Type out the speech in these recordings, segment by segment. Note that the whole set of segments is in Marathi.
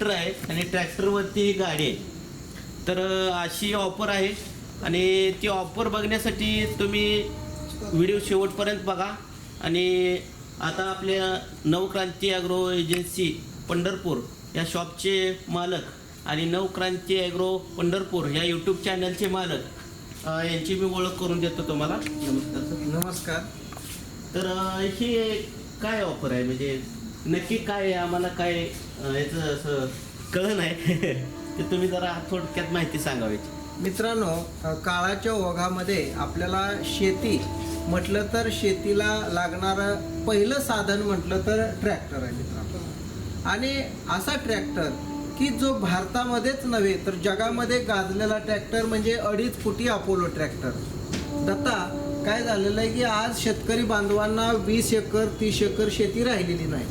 ट्रॅक्टर आहे आणि ट्रॅक्टरवरती ही गाडी आहे. तर अशी ऑफर आहे आणि ती ऑफर बघण्यासाठी तुम्ही व्हिडिओ शेवटपर्यंत बघा. आणि आता आपल्या नवक्रांती ॲग्रो एजन्सी पंढरपूर या शॉपचे मालक आणि नवक्रांती ॲग्रो पंढरपूर या यूट्यूब चॅनलचे मालक यांची मी ओळख करून देतो तुम्हाला. नमस्कार सर. नमस्कार. तर ही काय ऑफर आहे? म्हणजे नक्की काय आहे? आम्हाला काय याचं असं कळलं नाही. ते तुम्ही जरा थोडक्यात माहिती सांगावीची मित्रांनो अ, काळाच्या ओघामध्ये आपल्याला शेती म्हटलं तर शेतीला लागणारं पहिलं साधन म्हटलं तर ट्रॅक्टर आहे मित्रांनो. आणि असा ट्रॅक्टर की जो भारतामध्येच नव्हे तर जगामध्ये गाजलेला ट्रॅक्टर म्हणजे अडीच फुटी अपोलो ट्रॅक्टर. दत्ता काय झालेलं आहे की आज शेतकरी बांधवांना वीस एकर तीस एकर शेती राहिलेली नाही.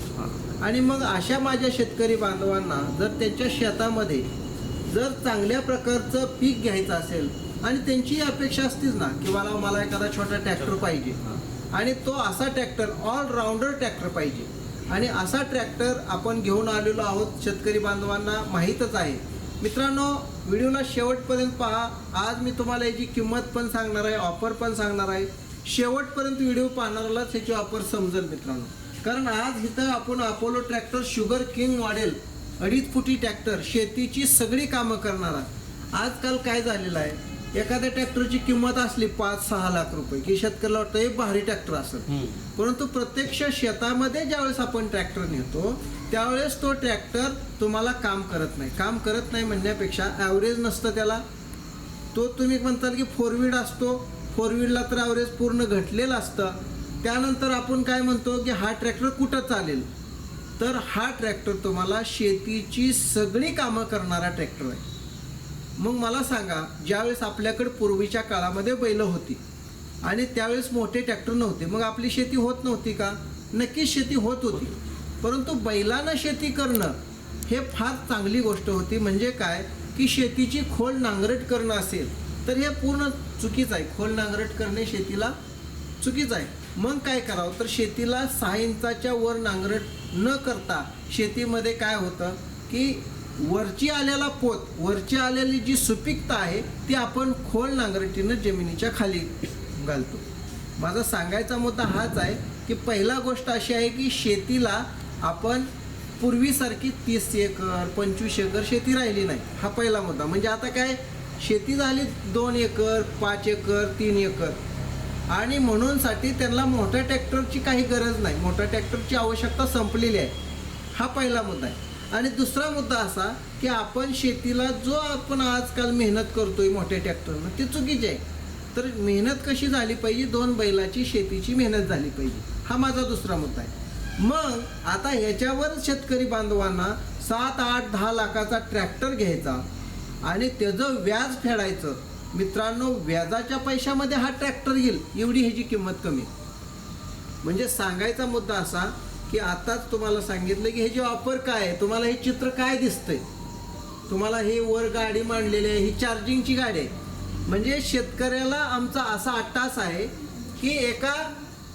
आणि मग अशा माझ्या शेतकरी बांधवांना जर त्यांच्या शेतामध्ये जर चांगल्या प्रकारचं पीक घ्यायचं असेल आणि त्यांची अपेक्षा असतीच ना की मला मला एखादा छोटा ट्रॅक्टर पाहिजे. आणि तो असा ट्रॅक्टर ऑलराऊंडर ट्रॅक्टर पाहिजे. आणि असा ट्रॅक्टर आपण घेऊन आलेलो आहोत शेतकरी बांधवांना माहीतच आहे. मित्रांनो व्हिडिओला शेवटपर्यंत पहा. आज मी तुम्हाला याची किंमत पण सांगणार आहे ऑफर पण सांगणार आहे. शेवटपर्यंत व्हिडिओ पाहणाऱ्यालाच ह्याची ऑफर समजेल मित्रांनो. कारण आज इथं आपण Apollo tractor sugar king model अडीच फुटी ट्रॅक्टर शेतीची सगळी कामं करणारा आजकाल काय झालेलं आहे? एखाद्या ट्रॅक्टरची किंमत असली पाच सहा लाख रुपये की शेतकऱ्याला वाटतं हे भारी ट्रॅक्टर असेल. परंतु प्रत्यक्ष शेतामध्ये ज्यावेळेस आपण ट्रॅक्टर नेतो त्यावेळेस तो ट्रॅक्टर तुम्हाला काम करत नाही. काम करत नाही म्हणण्यापेक्षा ॲव्हरेज नसतं त्याला. तो तुम्ही म्हणताल की फोर व्हील असतो. फोर व्हीलला तर ॲव्हरेज पूर्ण घटलेलं असतं. त्यानंतर आपण काय म्हणतो की हा ट्रॅक्टर कुठं चालेल? तर हा ट्रॅक्टर तुम्हाला शेतीची सगळी कामं करणारा ट्रॅक्टर आहे. मग मला सांगा ज्यावेळेस आपल्याकडे पूर्वीच्या काळामध्ये बैलं होती आणि त्यावेळेस मोठे ट्रॅक्टर नव्हते मग आपली शेती होत नव्हती का? नक्कीच शेती होत होती. परंतु बैलानं शेती करणं हे फार चांगली गोष्ट होती. म्हणजे काय? की शेतीची खोल नांगरट करणं असेल तर हे पूर्ण चुकीचं आहे. खोल नांगरट करणे शेतीला चुकीचं आहे. मग काय करावं? तर शेतीला सहा इंचाच्या वर नांगरट न करता शेतीमध्ये काय होतं की वरची आलेला पोत वरची आलेली जी सुपीकता आहे ती आपण खोल नांगरटीनं जमिनीच्या खाली घालतो. माझा सांगायचा मुद्दा हाच आहे की पहिला गोष्ट अशी आहे की शेतीला आपण पूर्वीसारखी तीस एकर पंचवीस एकर शेती राहिली नाही. हा पहिला मुद्दा. म्हणजे आता काय? शेती झाली दोन एकर पाच एकर तीन एकर. आणि म्हणूनसाठी त्यांना मोठ्या ट्रॅक्टरची काही गरज नाही. मोठ्या ट्रॅक्टरची आवश्यकता संपलेली आहे. हा पहिला मुद्दा आहे. आणि दुसरा मुद्दा असा की आपण शेतीला जो आपण आजकाल मेहनत करतोय मोठ्या ट्रॅक्टरनं ते चुकीचे आहे. तर मेहनत कशी झाली पाहिजे? दोन बैलाची शेतीची मेहनत झाली पाहिजे. हा माझा दुसरा मुद्दा आहे. मग आता ह्याच्यावर शेतकरी बांधवांना सात आठ दहा लाखाचा ट्रॅक्टर घ्यायचा आणि त्याचं व्याज फेडायचं. मित्रांनो व्याजाच्या पैशामध्ये हा ट्रॅक्टर येईल एवढी ह्याची किंमत कमी. म्हणजे सांगायचा मुद्दा असा की आताच तुम्हाला सांगितलं की हे जे ऑफर काय आहे तुम्हाला हे चित्र काय दिसतंय? तुम्हाला हे वर गाडी मांडलेली आहे ही चार्जिंगची गाडी आहे. म्हणजे शेतकऱ्याला आमचा असा अट्टास आहे की एका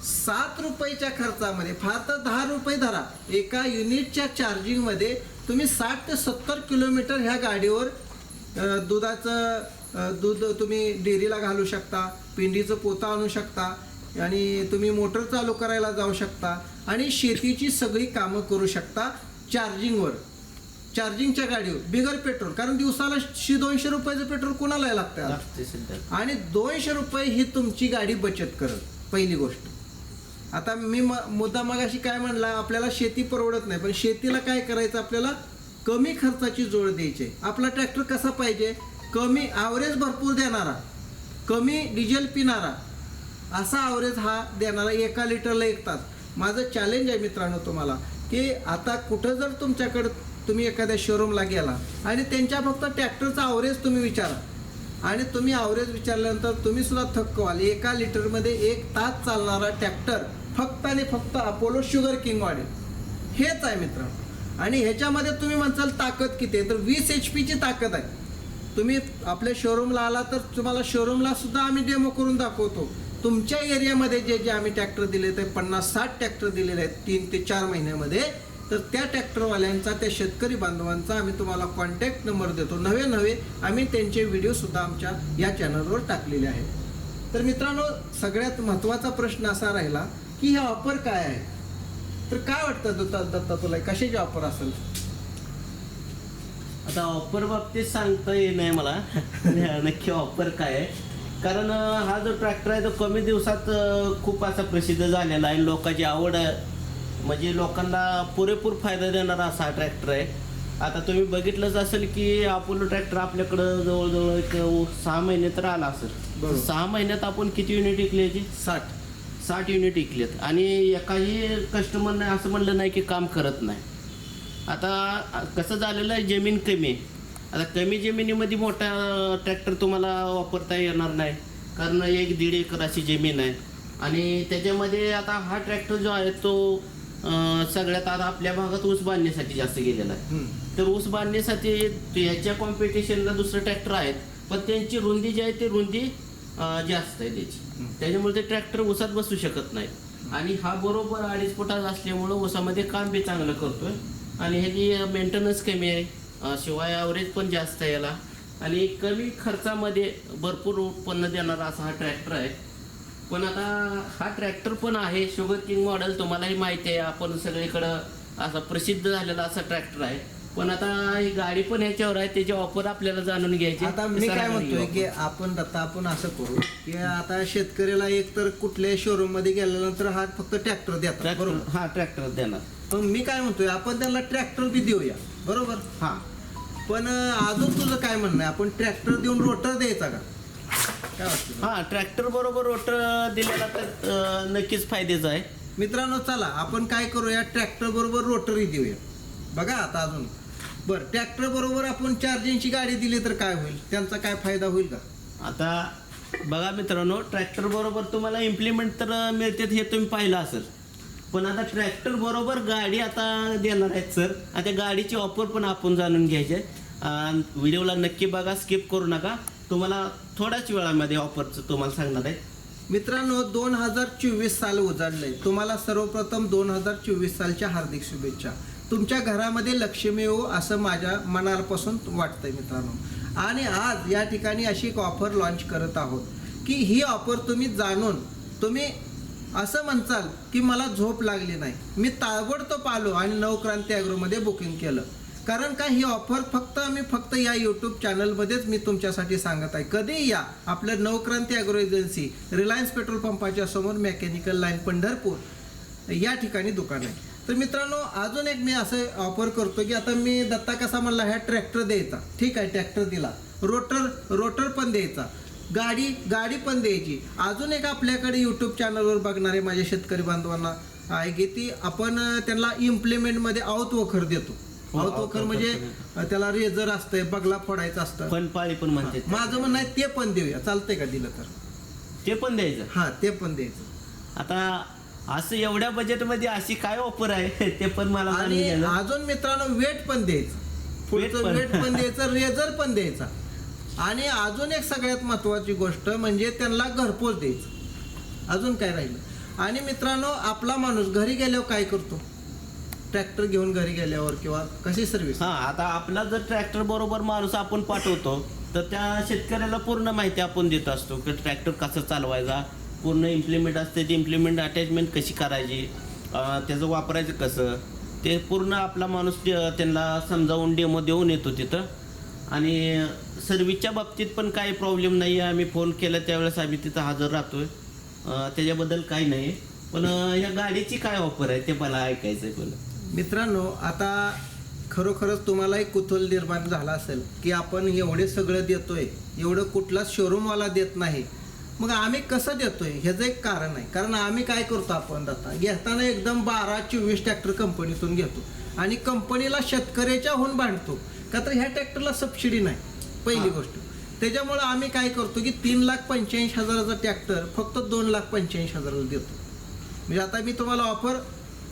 सात रुपयाच्या खर्चामध्ये फार तर दहा रुपये धरा एका युनिटच्या चार्जिंगमध्ये तुम्ही साठ ते सत्तर किलोमीटर ह्या गाडीवर दुधाचं दूध तुम्ही डेअरीला घालू शकता पिंडीचं पोतं आणू शकता आणि तुम्ही मोटर चालू करायला जाऊ शकता आणि शेतीची सगळी कामं करू शकता चार्जिंगवर. चार्जिंगच्या गाडीवर बिगर पेट्रोल कारण दिवसाला शे दोनशे रुपयाचं पेट्रोल कुणाला लागतं? आणि दोनशे रुपये ही तुमची गाडी बचत करत पहिली गोष्ट. आता मी म मुद्दा मगाशी काय म्हणला आपल्याला शेती परवडत नाही पण शेतीला काय करायचं? आपल्याला कमी खर्चाची जोड द्यायची. आपला ट्रॅक्टर कसा पाहिजे? कमी ॲव्हरेज भरपूर देणारा कमी डिझेल पिणारा असा ॲव्हरेज हा देणारा एका लिटरला एक तास. माझं चॅलेंज आहे मित्रांनो तुम्हाला की आता कुठं जर तुमच्याकडं तुम्ही एखाद्या शोरूमला गेला आणि त्यांच्या फक्त ट्रॅक्टरचा ॲव्हरेज तुम्ही विचारा. आणि तुम्ही ॲव्हरेज विचारल्यानंतर तुम्ही सुद्धा थक्क व्हाल. एका लिटरमध्ये एक तास चालणारा ट्रॅक्टर फक्त आणि फक्त अपोलो शुगर किंग वाढेल. हेच आहे मित्रांनो. आणि ह्याच्यामध्ये तुम्ही म्हणसाल ताकद किती आहे? तर वीस एच पीची ताकद आहे. तुम्ही आपल्या शोरूमला आला तर तुम्हाला शोरूमला सुद्धा आम्ही डेमो करून दाखवतो. तुमच्या एरियामध्ये जे जे आम्ही ट्रॅक्टर दिले ते पन्नास साठ ट्रॅक्टर दिलेले आहेत तीन ते चार महिन्यामध्ये. तर त्या ट्रॅक्टरवाल्यांचा त्या शेतकरी बांधवांचा आम्ही तुम्हाला कॉन्टॅक्ट नंबर देतो. नवे नवे आम्ही त्यांचे व्हिडिओसुद्धा आमच्या या चॅनलवर टाकलेले आहेत. तर मित्रांनो सगळ्यात महत्त्वाचा प्रश्न असा राहिला की हे ऑफर काय आहे? तर काय वाटतं दत्ता दत्ता तुला? कशाची ऑफर असेल? आता ऑफर बाबतीत सांगता येत नाही मला. नक्की ऑफर काय आहे? कारण हा जो ट्रॅक्टर आहे तो कमी दिवसात खूप असा प्रसिद्ध झालेला आहे. लोकांची आवड आहे. म्हणजे लोकांना पुरेपूर फायदा देणारा असा हा ट्रॅक्टर आहे. आता तुम्ही बघितलंच असेल की अपोलो ट्रॅक्टर आपल्याकडं जवळजवळ एक सहा महिने तर आला असेल. सहा महिन्यात आपण किती युनिट विकली याची? साठ. साठ युनिट विकलेत. आणि एकाही कस्टमरने असं म्हणलं नाही की काम करत नाही. आता कसं झालेलं आहे जमीन कमी आहे. आता कमी जमिनीमध्ये मोठा ट्रॅक्टर तुम्हाला वापरता येणार नाही. कारण एक दीड एकर अशी जमीन आहे. आणि त्याच्यामध्ये आता हा ट्रॅक्टर जो आहे तो सगळ्यात आता आपल्या भागात ऊस बांधण्यासाठी जास्त गेलेला आहे. तर ऊस बांधण्यासाठी याच्या कॉम्पिटिशनला दुसरे ट्रॅक्टर आहेत. पण त्यांची रुंदी जी आहे ती रुंदी जास्त आहे त्याची. त्याच्यामुळे ते ट्रॅक्टर ऊसात बसू शकत नाही आणि हा बरोबर अडीच फुटाचा असल्यामुळं ऊसामध्ये काम बी चांगलं करतोय. आणि ह्याची मेंटेनन्स कमी आहे. शिवाय ॲव्हरेज पण जास्त आहे याला. आणि कमी खर्चामध्ये भरपूर उत्पन्न देणारा असा हा ट्रॅक्टर आहे. पण आता हा ट्रॅक्टर पण आहे. शुगर किंग मॉडेल तुम्हालाही माहिती आहे. आपण सगळीकडं असा प्रसिद्ध झालेला असा ट्रॅक्टर आहे. पण आता ही गाडी पण ह्याच्यावर आहे. त्याची ऑफर आपल्याला जाणून घ्यायची आता मी काय म्हणतोय. की आपण आता आपण असं करू की आता शेतकऱ्याला एक तर कुठल्याही शोरूममध्ये गेल्यानंतर हा फक्त ट्रॅक्टर देतात ट्रॅक्टर बरोबर? हा ट्रॅक्टर देणार. पण मी काय म्हणतोय आपण त्यांना ट्रॅक्टर बी देऊया. बरोबर? हा. पण अजून तुझं काय म्हणणं आहे? आपण ट्रॅक्टर देऊन रोटर द्यायचा का? काय वाटतं? हा ट्रॅक्टर बरोबर रोटर दिलेला तर अं, नक्कीच फायद्याचा आहे. मित्रांनो चला आपण काय करूया? ट्रॅक्टर बरोबर रोटरी देऊया. बघा आता अजून. बरं ट्रॅक्टर बरोबर आपण चार्जिंगची गाडी दिली तर काय होईल? त्यांचा काय फायदा होईल का? आता बघा मित्रांनो ट्रॅक्टर बरोबर तुम्हाला इम्प्लिमेंट तर मिळतात हे तुम्ही पाहिलं असेल. पण आता ट्रॅक्टर बरोबर गाडी आता देणार आहेत सर. आता गाडीची ऑफर पण आपण जाणून घ्यायची. आहे व्हिडिओला नक्की बघा स्किप करू नका. तुम्हाला थोड्याच वेळामध्ये ऑफरचं तुम्हाला सांगणार आहे. मित्रांनो दोन हजार चोवीस साल उजाडलंय तुम्हाला सर्वप्रथम दोन हजार चोवीस सालच्या हार्दिक शुभेच्छा. तुमच्या घरामध्ये लक्ष्मी येऊ असं माझ्या मनापासून वाटतंय मित्रांनो. आणि आज या ठिकाणी अशी एक ऑफर लॉन्च करत आहोत. की ही ऑफर तुम्ही जाणून तुम्ही असं म्हणचाल की मला झोप लागली नाही. मी ताबडतोब आलो आणि नवक्रांती ॲग्रोमध्ये बुकिंग केलं. कारण का ही ऑफर फक्त आम्ही फक्त या यूट्यूब चॅनलमध्येच मी तुमच्यासाठी सांगत आहे. कधी या. आपलं Navkranti agro agency Reliance petrol पंपाच्या समोर मेकॅनिकल लाईन पंढरपूर या ठिकाणी दुकान आहे. तर मित्रांनो अजून एक मी असं ऑफर करतो की आता मी दत्ता कसा म्हणला ह्या ट्रॅक्टर द्यायचा. ठीक आहे ट्रॅक्टर दिला. रोटर रोटर पण द्यायचा. गाडी गाडी पण द्यायची. अजून एक आपल्याकडे यूट्यूब चॅनलवर बघणारे माझ्या शेतकरी बांधवांना आहे की ती आपण त्यांना इम्प्लिमेंटमध्ये आऊत वखर देतो. हो, आऊत आऊत वखर म्हणजे त्याला रेझर असतंय बगला फोडायचं असतं. पण पाळी पण म्हणते माझं म्हणणं आहे ते पण देऊया. चालतंय का दिलं तर? ते पण द्यायचं. हा ते पण द्यायचं. आता असं एवढ्या बजेटमध्ये अशी काय ऑफर आहे? ते पण मला जाणून आणि घ्यायला अजून मित्रांनो वेट पण द्यायचं. पुढचं पण. वेट पण द्यायचं रेझर पण द्यायचा. आणि अजून एक सगळ्यात महत्त्वाची गोष्ट म्हणजे त्यांना घरपोच द्यायचं. अजून काय राहिलं? आणि मित्रांनो आपला माणूस घरी गेल्यावर काय करतो? ट्रॅक्टर घेऊन घरी गेल्यावर किंवा कशी सर्व्हिस हां आता आपला जर ट्रॅक्टर बरोबर माणूस आपण पाठवतो तर त्या शेतकऱ्याला पूर्ण माहिती आपण देत असतो की ट्रॅक्टर कसं चालवायचा पूर्ण इम्प्लिमेंट असते ती इम्प्लिमेंट अटॅचमेंट कशी करायची त्याचं वापरायचं कसं? ते पूर्ण आपला माणूस ते- त्यांना समजावून डेमो देऊन येतो तिथं. आणि सर्व्हिसच्या बाबतीत पण काही प्रॉब्लेम नाही आहे. आम्ही फोन केला त्यावेळेस आम्ही तिथं हजर राहतो आहे त्याच्याबद्दल काही नाही. पण या गाडीची काय ऑफर आहे ते मला ऐकायचं आहे पण. मित्रांनो आता खरोखरच तुम्हाला एक कुतूहल निर्माण झाला असेल की आपण एवढे सगळं देतोय एवढं कुठलाच शोरूमवाला देत नाही. मग आम्ही कसं देतोय? ह्याचं एक कारण आहे. कारण आम्ही काय करतो आपण आता? घेताना एकदम बारा चोवीस ट्रॅक्टर कंपनीतून घेतो. आणि कंपनीला शेतकऱ्याच्याहून बांधतो का तर ह्या ट्रॅक्टरला सबसिडी नाही पहिली. गोष्ट. त्याच्यामुळं आम्ही काय करतो की तीन लाख पंच्याऐंशी हजाराचा ट्रॅक्टर फक्त दोन लाख पंच्याऐंशी हजाराला देतो. म्हणजे आता मी तुम्हाला ऑफर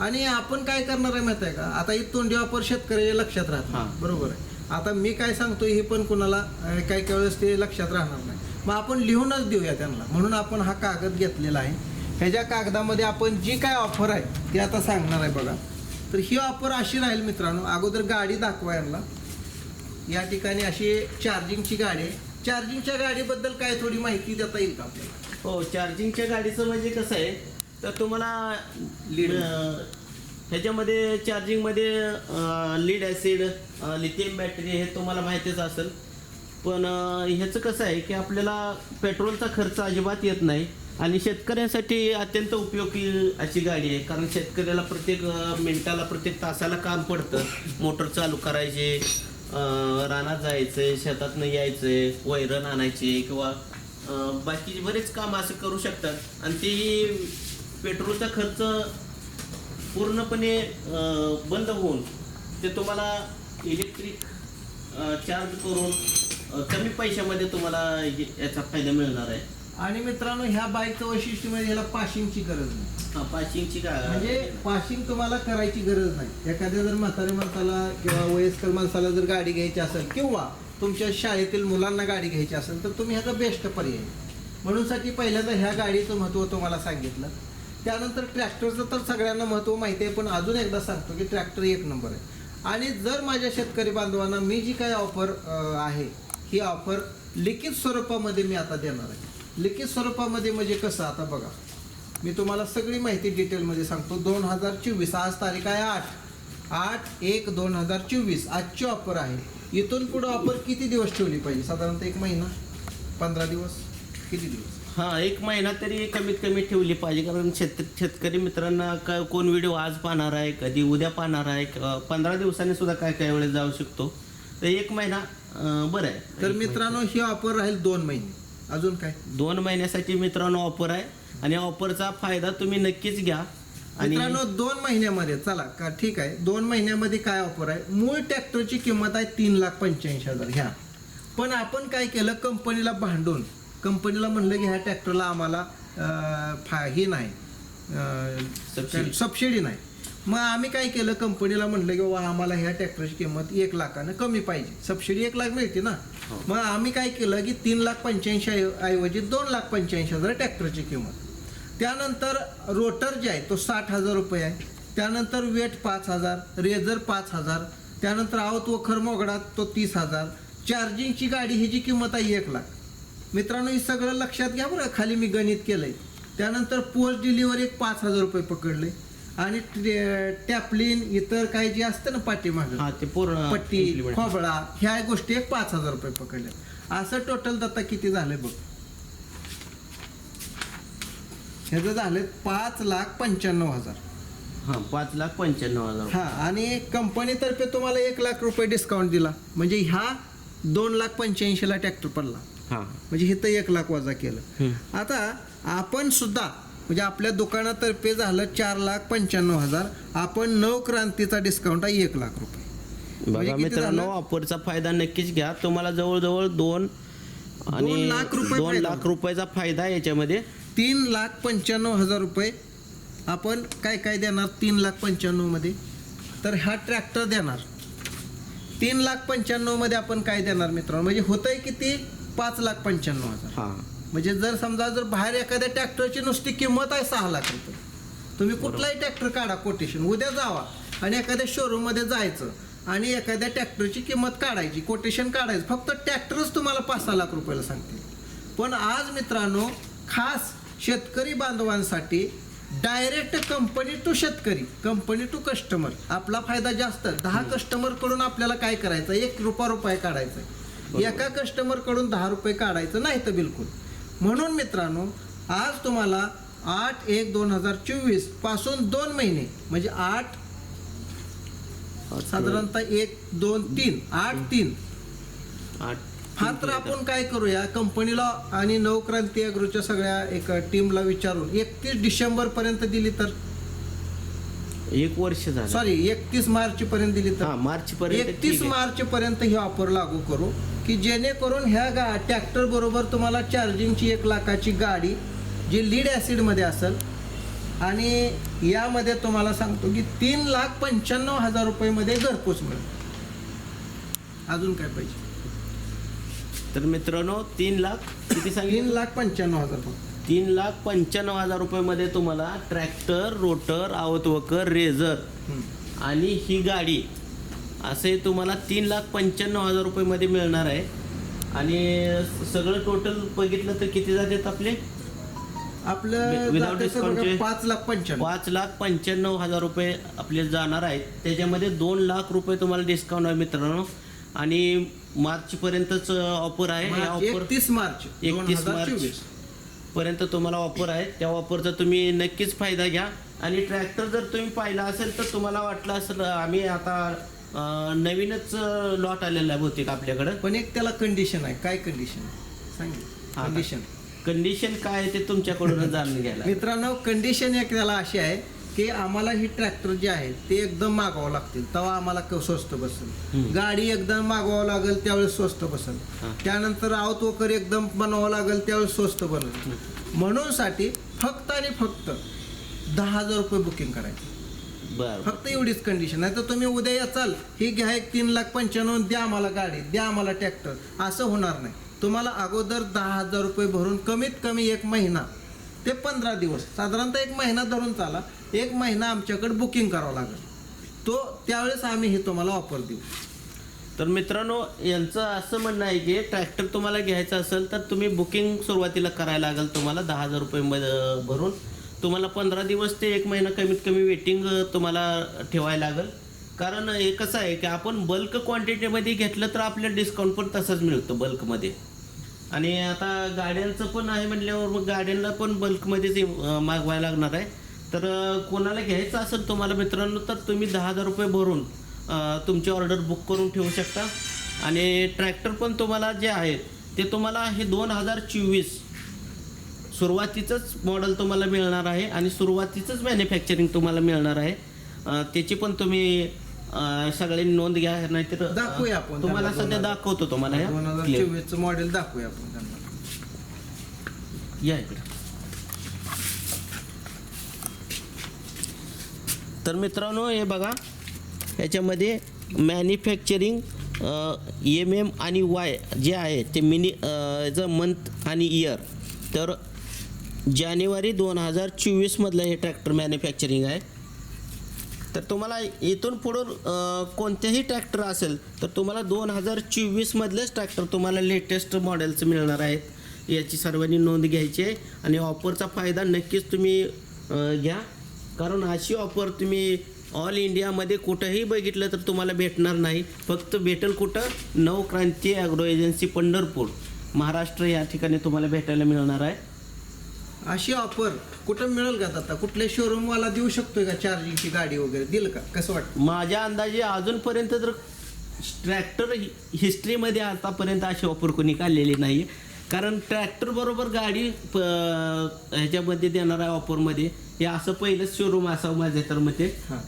आणि आपण काय करणार आहे माहिती आहे का? आता ही तोंडी ऑफर शेतकऱ्याच्या लक्षात. राहत बरोबर आहे. आता मी काय सांगतोय हे पण कुणाला काही काही वेळेस ते लक्षात राहणार नाही. मग आपण लिहूनच देऊया त्यांना. म्हणून आपण हा कागद घेतलेला आहे. ह्याच्या कागदामध्ये आपण जी काय ऑफर आहे ती आता सांगणार आहे बघा. तर ही ऑफर अशी राहील मित्रांनो. अगोदर गाडी दाखवा यांना. या ठिकाणी अशी चार्जिंगची गाडी आहे. चार्जिंगच्या गाडीबद्दल काय थोडी माहिती देता येईल का आपल्याला? हो चार्जिंगच्या गाडीचं म्हणजे कसं आहे तर तुम्हाला. अं, ह्याच्यामध्ये चार्जिंगमध्ये लीड ॲसिड लिथियम बॅटरी हे तुम्हाला माहितीच असेल. पण ह्याचं कसं आहे की आपल्याला पेट्रोलचा खर्च अजिबात येत नाही आणि शेतकऱ्यांसाठी अत्यंत उपयोगी अशी गाडी आहे. कारण शेतकऱ्याला प्रत्येक मिनिटाला प्रत्येक तासाला काम पडतं. मोटर चालू करायचे रानात जायचंय शेतातनं यायचंय वैरण आणायचे किंवा बाकीचे बरेच काम असं करू शकतात. आणि ते पेट्रोलचा खर्च पूर्णपणे बंद होऊन ते तुम्हाला इलेक्ट्रिक चार्ज करून कमी पैशामध्ये तुम्हाला हे- याचा फायदा मिळणार आहे. आणि मित्रांनो ह्या बाईकचं वैशिष्ट्य म्हणजे ह्याला पाशिंगची गरज नाही. हा, पाशिंगची का म्हणजे पाशिंग तुम्हाला करायची गरज नाही. एखाद्या जर म्हाताऱ्या माणसाला किंवा वयस्कर माणसाला जर गाडी घ्यायची असेल किंवा तुमच्या शाळेतील मुलांना गाडी घ्यायची असेल तर तुम्ही ह्याचा बेस्ट पर्याय आहे. म्हणून साठी पहिल्यांदा ह्या गाडीचं महत्त्व तुम्हाला सांगितलं. त्यानंतर ट्रॅक्टरचं तर सगळ्यांना महत्त्व माहिती आहे पण अजून एकदा सांगतो की ट्रॅक्टर एक नंबर आहे. आणि जर माझ्या शेतकरी बांधवांना मी जी काय ऑफर आहे ही ऑफर लिखित स्वरूपामध्ये मी आता देणार आहे. लिखित स्वरूपामध्ये म्हणजे कसं? आता बघा. मी तुम्हाला सगळी माहिती डिटेलमध्ये सांगतो. दोन हजार चोवीस आज तारीख आहे आठ. आठ एक दोन हजार चोवीस. आजची ऑफर आहे. इथून पुढं ऑफर किती दिवस ठेवली पाहिजे? साधारणतः एक महिना? पंधरा दिवस? किती दिवस? हा एक महिना तरी कमीत कमी ठेवली पाहिजे. कारण शेत शेतकरी मित्रांना काय कोण व्हिडिओ आज पाहणार आहे कधी उद्या पाहणार आहे पंधरा दिवसांनी सुद्धा काय काय वेळेस जाऊ शकतो. तर एक महिना बरं आहे. तर मित्रांनो ही ऑफर राहील दोन महिने. अजून काय? दोन महिन्यासाठी मित्रांनो ऑफर आहे. आणि ऑफरचा फायदा तुम्ही नक्कीच घ्या. आणि मित्रांनो दोन महिन्यामध्ये चला का ठीक आहे. दोन महिन्यामध्ये काय ऑफर आहे? मूळ ट्रॅक्टरची किंमत आहे तीन लाख पंच्याऐंशी हजार. ह्या पण आपण काय केलं? कंपनीला भांडून. कंपनीला म्हणलं की ह्या ट्रॅक्टरला आम्हाला अं, फा हे नाही. सबसिडी नाही. मग आम्ही काय केलं? कंपनीला म्हणलं की बाबा आम्हाला ह्या ट्रॅक्टरची किंमत एक लाखानं कमी पाहिजे. सबसिडी एक लाख मिळते ना. हो. मग आम्ही काय केलं की तीन लाख पंच्याऐंशी ऐव- ऐवजी दोन लाख पंच्याऐंशी हजार ट्रॅक्टरची किंमत. त्यानंतर रोटर जे आहे तो साठ हजार रुपये आहे. त्यानंतर वेट पाच हजार रेझर पाच हजार. त्यानंतर आवत वखर मोगडात तो तीस हजार. चार्जिंगची गाडी ह्याची किंमत आहे एक लाख. मित्रांनो हे सगळं लक्षात घ्या बरं. खाली मी गणित केलंय. त्यानंतर पोस्ट डिलिव्हरी एक पाच हजार रुपये पकडले. आणि टॅपलिन इतर काही जे असतं ना पाठीमागं हा ते पूर्ण पट्टी implement. खोबळा ह्या गोष्टी एक पाच हजार रुपये पकडल्या असं टोटल दत्ता किती झाले बघ. ह्याचं झाले पाच लाख पंच्याण्णव हजार. हा पाच लाख पंच्याण्णव हजार. हा आणि कंपनीतर्फे तुम्हाला एक लाख रुपये डिस्काउंट दिला. म्हणजे ह्या दोन लाख पंच्याऐंशीला ट्रॅक्टर पडला. हा. म्हणजे इथं एक लाख वजा केलं. हम्म. आता आपण सुद्धा म्हणजे आपल्या दुकानातर्फे झालं चार लाख पंच्याण्णव हजार. आपण नव क्रांतीचा डिस्काउंट आहे एक लाख रुपये. म्हणजे बघा किती मित्रांनो झालं? ऑफरचा फायदा नक्कीच घ्या. तुम्हाला जवळजवळ दोन आणि दोन लाख रुपये दोन फायदा. लाख रुपयाचा फायदा आहे याच्यामध्ये. तीन लाख पंच्याण्णव हजार रुपये. आपण काय काय देणार? तीन लाख पंच्याण्णवमध्ये. तर हा ट्रॅक्टर देणार. तीन लाख पंच्याण्णवमध्ये आपण काय देणार मित्रांनो? म्हणजे होतंय किती? पाच लाख पंच्याण्णव हजार. हा. म्हणजे जर समजा जर बाहेर एखाद्या ट्रॅक्टरची नुसती किंमत आहे सहा लाख रुपये. तुम्ही कुठलाही ट्रॅक्टर काढा कोटेशन. उद्या जावा आणि एखाद्या शोरूममध्ये जायचं आणि एखाद्या ट्रॅक्टरची किंमत काढायची कोटेशन काढायचं. फक्त ट्रॅक्टरच तुम्हाला पाच सहा लाख रुपयाला सांगतील. पण आज मित्रांनो खास शेतकरी बांधवांसाठी डायरेक्ट कंपनी टू शेतकरी कंपनी टू कस्टमर आपला फायदा जास्त. दहा कस्टमरकडून आपल्याला काय करायचं? एक रुपया रुपये काढायचा एका कस्टमरकडून दहा रुपये काढायचं नाही तर बिलकुल. म्हणून मित्रांनो आज तुम्हाला आठ एक दोन हजार चोवीसपासून दोन महिने म्हणजे आठ साधारणतः एक दोन तीन आठ तीन. आठ हा तर आपण काय करूया कंपनीला आणि नवक्रांती अॅग्रोच्या सगळ्या एक टीमला विचारून एकतीस डिसेंबर पर्यंत दिली तर एक वर्ष झालं. सॉरी एकतीस मार्च पर्यंत दिली तर. हा मार्च पर्यंत एकतीस मार्च पर्यंत ही ऑफर लागू करू की जेणेकरून ह्या गा ट्रॅक्टर बरोबर तुम्हाला चार्जिंगची एक लाखाची गाडी जी लीड ॲसिडमध्ये असेल आणि यामध्ये तुम्हाला सांगतो की तीन लाख पंच्याण्णव हजार रुपये मध्ये घरपोच मिळेल. अजून काय पाहिजे? तर मित्रांनो तीन लाख किती तीन सांगितलं? लाख पंच्याण्णव हजार तीन लाख पंच्याण्णव हजार रुपये मध्ये तुम्हाला ट्रॅक्टर रोटर आवतवकर रेझर. आणि ही गाडी असे तुम्हाला तीन लाख पंच्याण्णव हजार रुपयेमध्ये मिळणार आहे. आणि सगळं टोटल बघितलं तर किती जातात आपले? आपलं जातं बघा चे? पाच लाख पंच्याण्णव. पाच लाख पंच्याण्णव हजार रुपये आपले जाणार आहेत. त्याच्यामध्ये दोन लाख रुपये तुम्हाला डिस्काउंट आहे मित्रांनो. आणि मार्चपर्यंतच ऑफर आहे. ऑफर एकतीस मार्च एकतीस मार्च. पर्यंत तुम्हाला ऑफर आहे त्या ऑफरचा तुम्ही नक्कीच फायदा घ्या. आणि ट्रॅक्टर जर तुम्ही पाहिला असेल तर तुम्हाला वाटलं असेल आम्ही आता नवीनच लॉट आलेला आहे बहुतेक आपल्याकडं. पण एक त्याला कंडिशन आहे. काय कंडिशन सांग. कंडिशन कंडिशन काय आहे ते तुमच्याकडून जाणून घ्यायला. मित्रांनो कंडिशन एक त्याला अशी आहे की आम्हाला ही ट्रॅक्टर जे आहे ते एकदम मागवावं लागतील. तेव्हा आम्हाला क- स्वस्त बसेल. गाडी एकदम मागवावं लागेल त्यावेळेस स्वस्त बसेल. त्यानंतर आवत वकर एकदम बनवावं लागेल त्यावेळेस स्वस्त बनेल म्हणून साठी फक्त आणि फक्त दहा हजार रुपये बुकिंग करायचे. बरं. फक्त एवढीच कंडिशन नाही तर तुम्ही उद्या याचाल ही घ्या एक तीन लाख पंच्याण्णव द्या आम्हाला गाडी द्या आम्हाला ट्रॅक्टर असं होणार नाही. तुम्हाला अगोदर दहा हजार रुपये भरून कमीत कमी एक महिना ते पंधरा दिवस. साधारणतः एक महिना धरून चाला. एक महिना आमच्याकडे बुकिंग करावं लागेल. तो त्यावेळेस आम्ही हे तुम्हाला ऑफर देऊ. तर मित्रांनो यांचं असं म्हणणं आहे की ट्रॅक्टर तुम्हाला घ्यायचं असेल तर तुम्ही बुकिंग सुरुवातीला करायला लागेल तुम्हाला दहा हजार रुपये भरून. तुम्हाला पंधरा दिवस ते एक महिना कमीत कमी वेटिंग तुम्हाला ठेवायला लागेल. कारण हे कसं आहे की आपण बल्क क्वांटिटीमध्ये घेतलं तर आपल्याला डिस्काउंट पण तसंच मिळतं बल्कमध्ये आणि आता गाड्यांचं पण आहे म्हटल्यावर मग गाड्यांना पण बल्कमध्येच मागवायला लागणार आहे. तर कोणाला घ्यायचं असेल तुम्हाला मित्रांनो तर तुम्ही दहा हजार रुपये भरून तुमची ऑर्डर बुक करून ठेवू शकता. आणि ट्रॅक्टर पण तुम्हाला जे आहेत ते तुम्हाला हे दोन हजार चोवीस. सुरुवातीचंच मॉडेल तुम्हाला मिळणार आहे आणि सुरुवातीचंच मॅन्युफॅक्चरिंग तुम्हाला मिळणार आहे. त्याची पण तुम्ही अं, सगळ्यांनी नोंद घ्या नाहीतर दाखवूया आपण तुम्हाला सध्या दाखवतो तुम्हाला दोन हजार. चोवीसचं मॉडेल दाखवूया आपण या इकडे. तर मित्रांनो हे बघा. याच्यामध्ये मॅन्युफॅक्चरिंग एम एम आणि वाय जे आहे ते मिनी एज अ मंथ आणि इयर तर जानेवारी दोन हजार चोवीसमधलं हे ट्रॅक्टर मॅन्युफॅक्चरिंग आहे. तर तुम्हाला इथून पुढं कोणतेही ट्रॅक्टर असेल तर तुम्हाला दोन हजार चोवीसमधलेच ट्रॅक्टर तुम्हाला लेटेस्ट मॉडेलचं मिळणार आहेत. याची सर्वांनी नोंद घ्यायची आहे आणि ऑफरचा फायदा नक्कीच तुम्ही घ्या. कारण अशी ऑफर तुम्ही ऑल इंडियामध्ये कुठंही बघितलं तर तुम्हाला भेटणार नाही. फक्त भेटेल कुठं? Navkranti agro agency Pandharpur. Maharashtra या ठिकाणी तुम्हाला भेटायला मिळणार आहे. अशी ऑफर कुठं मिळेल का आता? कुठल्या शोरूम वाला देऊ शकतोय का चार्जिंगची गाडी वगैरे? दिल का? कसं वाटतं? माझ्या अंदाजे अजूनपर्यंत तर ट्रॅक्टर हिस्ट्रीमध्ये आतापर्यंत अशी ऑफर कोणी काढलेली नाही. कारण ट्रॅक्टर बरोबर गाडी प- ह्याच्यामध्ये देणार आहे ऑफरमध्ये. हे असं पहिलंच शोरूम असावं माझ्या तर मते. हां.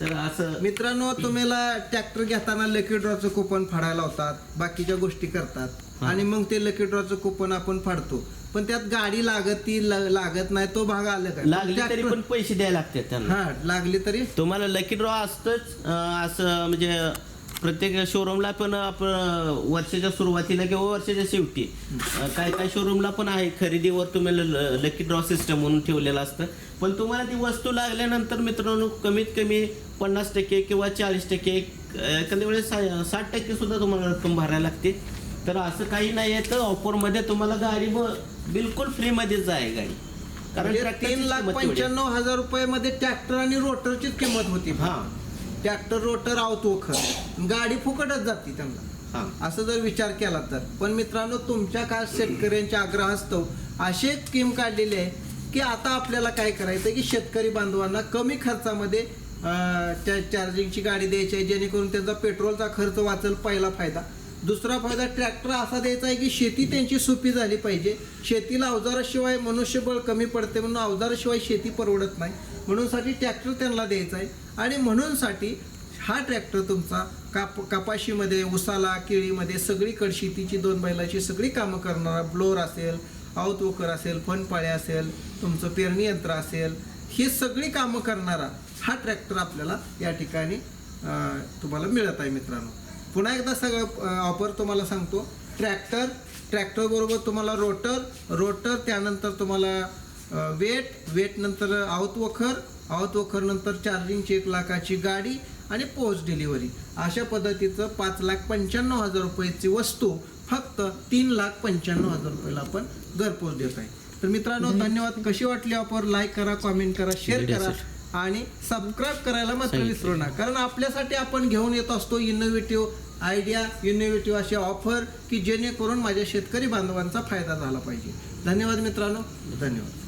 तर असं मित्रांनो तुम्हाला ट्रॅक्टर घेताना लकी ड्रॉचं कुपन फाडायला होतात बाकीच्या गोष्टी करतात. आणि मग ते लकी ड्रॉचं कुपन आपण फाडतो. पण त्यात गाडी लागत ती ल- लागत नाही तो भाग आला का? लागली तरी पण पैसे द्यायला लागतात त्यांना. हा लागली तरी? तुम्हाला लकी ड्रॉ असतंच अं, असं म्हणजे प्रत्येक शोरूमला पण आपण वर्षाच्या सुरुवातीला किंवा वर्षाच्या शेवटी. काय काय शोरूमला पण आहे. खरेदीवर तुम्हाला लकी ड्रॉ सिस्टम म्हणून ठेवलेलं असतं. पण तुम्हाला ती वस्तू लागल्यानंतर मित्रांनो कमीत कमी पन्नास टक्के किंवा चाळीस टक्के एखाद्या वेळेस सा- साठ टक्के सुद्धा तुम्हाला रक्कम भरायला लागते. तर असं काही नाही आहे. तर ऑफरमध्ये तुम्हाला गाडी बिलकुल फ्रीमध्येच आहे गाडी. कारण म्हणजे तीन लाख. पंच्याण्णव हजार रुपये मध्ये ट्रॅक्टर आणि रोटरचीच किंमत होती. हा. ट्रॅक्टर रोटर आवतो खर. गाडी फुकटच जाते त्यांना. असं जर विचार केला तर. पण मित्रांनो तुमच्या काय शेतकऱ्यांच्या आग्रहास्तव अशी एक स्कीम काढलेली आहे की आता आपल्याला काय करायचं की शेतकरी बांधवांना कमी खर्चामध्ये त्या चार्जिंगची गाडी द्यायची आहे जेणेकरून त्यांचा पेट्रोलचा खर्च वाचेल पहिला फायदा. दुसरा फायदा ट्रॅक्टर असा द्यायचा आहे की शेती त्यांची सोपी झाली पाहिजे. शेतीला अवजाराशिवाय मनुष्यबळ कमी पडते म्हणून अवजाराशिवाय शेती परवडत नाही. म्हणूनसाठी ट्रॅक्टर त्यांना द्यायचा आहे. आणि म्हणूनसाठी हा ट्रॅक्टर तुमचा काप कपाशीमध्ये उसाला केळीमध्ये सगळीकडे शेतीची दोन बैलाची सगळी कामं करणारा ब्लोअर असेल आवतवकर असेल फनपाळे असेल तुमचं पेरणी यंत्र असेल ही सगळी कामं करणारा हा ट्रॅक्टर आपल्याला या ठिकाणी तुम्हाला मिळत आहे मित्रांनो. पुन्हा एकदा सगळं ऑफर तुम्हाला सांगतो. ट्रॅक्टर ट्रॅक्टर बरोबर तुम्हाला रोटर रोटर त्यानंतर तुम्हाला वेट वेट नंतर आवत वखर आवत वखर नंतर चार्जिंगची एक लाखाची गाडी आणि पोस्ट डिलिव्हरी अशा पद्धतीचं पाच लाख पंच्याण्णव हजार रुपयाची वस्तू फक्त तीन लाख पंच्याण्णव हजार रुपयाला आपण घरपोच देत आहे. तर मित्रांनो धन्यवाद. कशी वाटली ऑफर लाईक करा कॉमेंट करा शेअर करा. आणि सबस्क्राईब करायला मात्र विसरू नका. कारण आपल्यासाठी आपण घेऊन येत असतो इनोव्हेटिव्ह आयडिया इनोव्हेटिव्ह असे ऑफर की जेणेकरून माझ्या शेतकरी बांधवांचा फायदा झाला पाहिजे. धन्यवाद मित्रांनो. धन्यवाद.